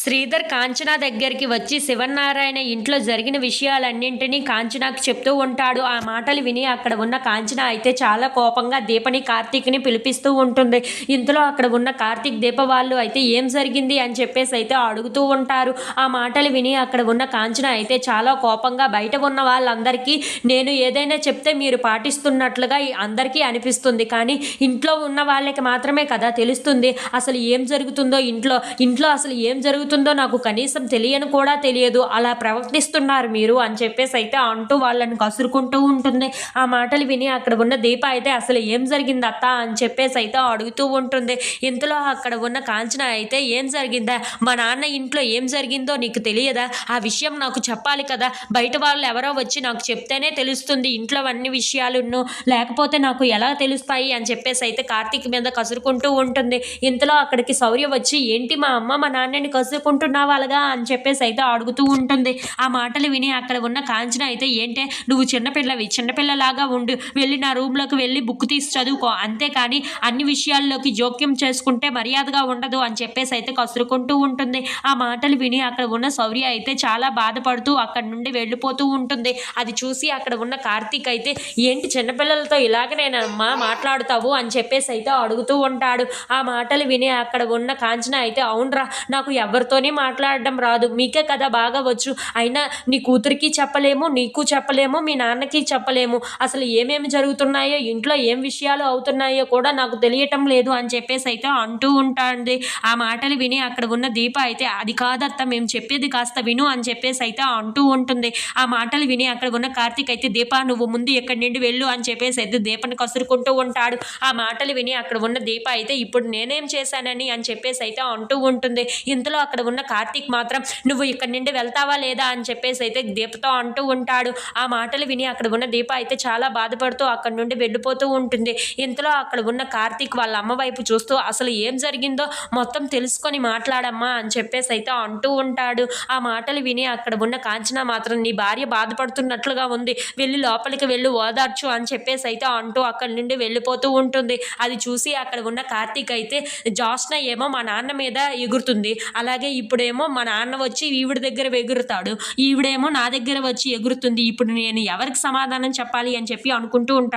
శ్రీధర్ కాంచన దగ్గరికి వచ్చి శివనారాయణ ఇంట్లో జరిగిన విషయాలన్నింటినీ కాంచనాకు చెప్తూ ఉంటాడు. ఆ మాటలు విని అక్కడ ఉన్న కాంచన అయితే చాలా కోపంగా దీపని కార్తీక్ని పిలిపిస్తూ ఉంటుంది. ఇంతలో అక్కడ ఉన్న కార్తీక్ దీప వాళ్ళు అయితే ఏం జరిగింది అని చెప్పేసి అయితే అడుగుతూ ఉంటారు. ఆ మాటలు విని అక్కడ ఉన్న కాంచన అయితే చాలా కోపంగా బయట ఉన్న వాళ్ళందరికీ నేను ఏదైనా చెప్తే మీరు పాటిస్తున్నట్లుగా అందరికీ అనిపిస్తుంది. కానీ ఇంట్లో ఉన్న వాళ్ళకి మాత్రమే కదా తెలుస్తుంది. అసలు ఏం జరుగుతుందో ఇంట్లో ఇంట్లో అసలు ఏం జరుగుతుందో నాకు కనీసం తెలియని కూడా తెలియదు. అలా ప్రవర్తిస్తున్నారు మీరు అని చెప్పేసి అయితే అంటూ వాళ్ళని కసురుకుంటూ ఉంటుంది. ఆ మాటలు విని అక్కడ ఉన్న దీప అయితే అసలు ఏం జరిగింది అత్త అని చెప్పేసి అయితే అడుగుతూ ఉంటుంది. ఇంతలో అక్కడ ఉన్న కాంచన అయితే ఏం జరిగిందా? మా నాన్న ఇంట్లో ఏం జరిగిందో నీకు తెలియదా? ఆ విషయం నాకు చెప్పాలి కదా. బయట వాళ్ళు ఎవరో వచ్చి నాకు చెప్తేనే తెలుస్తుంది ఇంట్లో అన్ని విషయాలును. లేకపోతే నాకు ఎలా తెలుస్తాయి అని చెప్పేసి అయితే కార్తీక్ మీద కసురుకుంటూ ఉంటుంది. ఇంతలో అక్కడికి శౌర్య వచ్చి ఏంటి మా అమ్మ మా నాన్నని కసురుకుంటున్నావు అలాగా అని చెప్పేసి అయితే అడుగుతూ ఉంటుంది. ఆ మాటలు విని అక్కడ ఉన్న కాంచన అయితే ఏంటే నువ్వు చిన్నపిల్లవి చిన్నపిల్లలాగా ఉండు వెళ్ళి నా రూమ్లోకి వెళ్ళి బుక్ తీసి చదువుకో. అంతేకాని అన్ని విషయాల్లోకి జోక్యం చేసుకుంటే మర్యాదగా ఉండదు అని చెప్పేసి అయితే కసురుకుంటూ ఉంటుంది. ఆ మాటలు విని అక్కడ ఉన్న శౌర్య అయితే చాలా బాధపడుతూ అక్కడ నుండి వెళ్ళిపోతూ ఉంటుంది. అది చూసి అక్కడ ఉన్న కార్తీక్ అయితే ఏంటి చిన్నపిల్లలతో ఇలాగనేనమ్మా మాట్లాడుతావు? అని చెప్పేసి అయితే అడుగుతూ ఉంటాడు. ఆ మాటలు విని అక్కడ ఉన్న కాంచన అయితే అవునరా నాకు ఎవరితోనే మాట్లాడడం రాదు. మీకే కదా బాగా వచ్చు. అయినా నీ కూతురికి చెప్పలేము నీకు చెప్పలేము మీ నాన్నకి చెప్పలేము. అసలు ఏమేమి జరుగుతున్నాయో ఇంట్లో ఏం విషయాలు అవుతున్నాయో కూడా నాకు తెలియటం లేదు అని చెప్పేసి అయితే అంటూ ఉంటుంది. ఆ మాటలు విని అక్కడ ఉన్న దీప అయితే అది కాదత్త మేము చెప్పేది కాస్త విను అని చెప్పేసి అయితే అంటూ ఉంటుంది. ఆ మాటలు విని అక్కడ ఉన్న కార్తీక్ అయితే దీప నువ్వు ముందు ఎక్కడి నుండి వెళ్ళు అని చెప్పేసి అయితే దీపని కసురుకుంటూ ఉంటాడు. ఆ మాటలు విని అక్కడ ఉన్న దీప అయితే ఇప్పుడు నేనేం చేశానని అని చెప్పేసి అయితే అంటూ ఉంటుంది. ఇంతలో అక్కడ ఉన్న కార్తీక్ మాత్రం నువ్వు ఇక్కడి నుండి వెళ్తావా లేదా? అని చెప్పేసి అయితే దీపతో అంటూ ఉంటాడు. ఆ మాటలు విని అక్కడ ఉన్న దీప అయితే చాలా బాధపడుతూ అక్కడి నుండి వెళ్ళిపోతూ ఉంటుంది. ఇంతలో అక్కడ ఉన్న కార్తీక్ వాళ్ళ అమ్మ వైపు చూస్తూ అసలు ఏం జరిగిందో మొత్తం తెలుసుకొని మాట్లాడమ్మా అని చెప్పేసి అయితే అంటూ ఉంటాడు. ఆ మాటలు విని అక్కడ ఉన్న కాంచన మాత్రం నీ భార్య బాధపడుతున్నట్లుగా ఉంది. వెళ్ళి లోపలికి వెళ్ళి ఓదార్చు అని చెప్పేసి అయితే అంటూ అక్కడి నుండి వెళ్ళిపోతూ ఉంటుంది. అది చూసి అక్కడ ఉన్న కార్తీక్ అయితే జాస్న ఏమో మా నాన్న మీద ఎగురుతుంది. అలాగే ఇప్పుడేమో మా నాన్న వచ్చి ఈవిడ దగ్గర ఎగురుతాడు. ఈవిడేమో నా దగ్గర వచ్చి ఎగురుతుంది. ఇప్పుడు నేను ఎవరికి సమాధానం చెప్పాలి అని చెప్పి అనుకుంటూ ఉంటాడు.